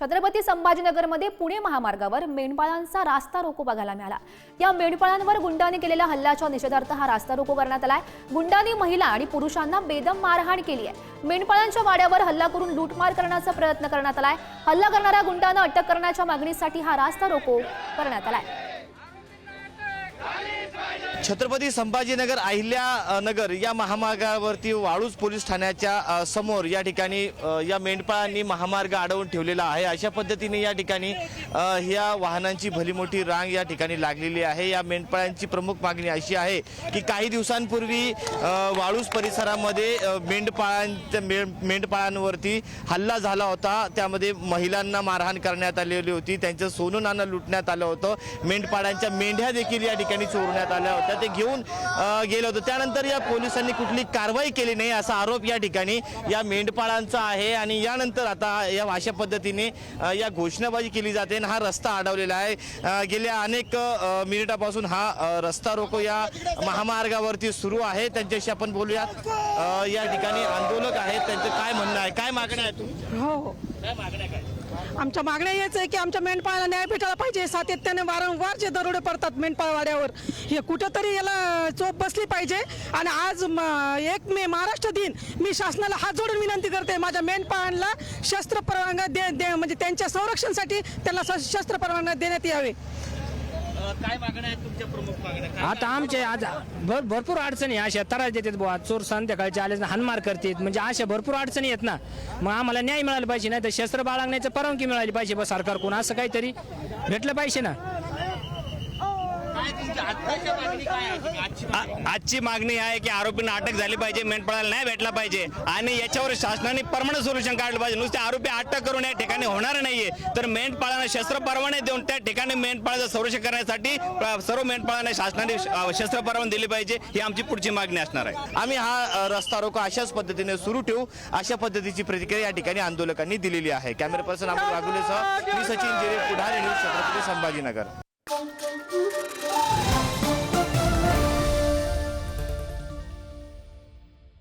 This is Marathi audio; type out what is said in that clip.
छत्रपती संभाजीनगरमध्ये पुणे महामार्गावर मेंढपाळांचा रास्ता रोको बघायला मिळाला. या मेंढपाळांवर गुंडांनी केलेल्या हल्ल्याच्या निषेधार्थ हा रास्ता रोको करण्यात आलाय. गुंडांनी महिला आणि पुरुषांना बेदम मारहाण केली आहे. मेंढपाळांच्या वाड्यावर हल्ला करून लूटमार करण्याचा प्रयत्न करण्यात आलाय. हल्ला करणाऱ्या गुंडांना अटक करण्याच्या मागणीसाठी हा रास्ता रोको करण्यात आलाय. छत्रपती संभाजीनगर अहिल्या नगर या महामार्गावरती वाळूज पोलीस ठाण्याच्या समोर या ठिकाणी या मेंढपाळांनी महामार्ग अडवून ठेवलेला आहे. अशा पद्धतीने या ठिकाणी ह्या वाहनांची भलीमोठी रांग या ठिकाणी लागलेली आहे. या मेंढपाळांची प्रमुख मागणी अशी आहे की काही दिवसांपूर्वी वाळूज परिसरामध्ये मेंढपाळांच्या मेंढपाळांवरती हल्ला झाला होता. त्यामध्ये महिलांना मारहाण करण्यात आलेली होती. त्यांचं सोनं नाणं लुटण्यात आलं होतं. मेंढपाळांच्या मेंढ्या देखील या ठिकाणी चोरण्यात आल्या होत्या. ते घेऊन गेलं होतं. त्यानंतर या पोलिसांनी कुठली कारवाई केली नाही असा आरोप या ठिकाणी या मेंढपाळांचा आहे. आणि यानंतर आता या अशा पद्धतीने या घोषणाबाजी केली जाते आणि हा रस्ता अडवलेला आहे. गेल्या अनेक मिनिटापासून हा रस्ता रोको या महामार्गावरती सुरू आहे. त्यांच्याशी आपण बोलूया. या ठिकाणी आंदोलक आहेत. त्यांचं काय म्हणणं आहे? काय मागण्या आहे हो हो. काय मागण्या काय आमच्या मागण्या हेच आहे की आमच्या मेंढपाळाला न्याय भेटायला पाहिजे. सातत्याने वारंवार जे दरोडे पडतात मेंढपाळवाड्यावर हे कुठंतरी याला चोप बसली पाहिजे. आणि आज म- एक मे महाराष्ट्र दिन. मी शासनाला हात जोडून विनंती करते माझ्या मेंढपाळांना शस्त्र परवानगी दे दे- म्हणजे त्यांच्या संरक्षणासाठी त्यांना शस्त्र परवानगी देण्यात यावे. काय मागण्या आहेत तुमच्या प्रमुख मागण्या? काय आता आमचे आज भर भरपूर अडचणी अशा त्रास देतात बुवा. चोर संध्याकाळचे आले ना हानमार करतात. म्हणजे अशा भरपूर अडचणी आहेत ना. मग आम्हाला न्याय मिळाला पाहिजे नाही तर शस्त्र बाळगण्याचं परवानगी मिळाली पाहिजे बा सरकारकडून. असं काहीतरी भेटलं पाहिजे ना काय तुमची आत्ताच्या मागणी काय आहे तुम्ही आजची मागणी? आ- आजची मागणी आहे की आरोपींना अटक झाली पाहिजे मेंढपाळाला न्याय भेटला पाहिजे आणि याच्यावर शासनाने परमनंट सोल्युशन काढलं पाहिजे. नुसते आरोपी अटक करून या ठिकाणी होणार नाहीये. तर मेंढपाळांना शस्त्र परवाने देऊन त्या ठिकाणी मेंढपाळाचं संरक्षण करण्यासाठी सर्व मेंढपाळांना शासनाने शस्त्र परवाने दिली पाहिजे ही आमची पुढची मागणी असणार आहे. आम्ही हा रस्ता रोको अशाच पद्धतीने सुरू ठेवू. अशा पद्धतीची प्रतिक्रिया या ठिकाणी आंदोलकांनी दिलेली आहे. कॅमेरा पर्सन अमोल वाघुलेसह मी सचिन जिरे पुढारी न्यूज छत्रपती संभाजीनगर.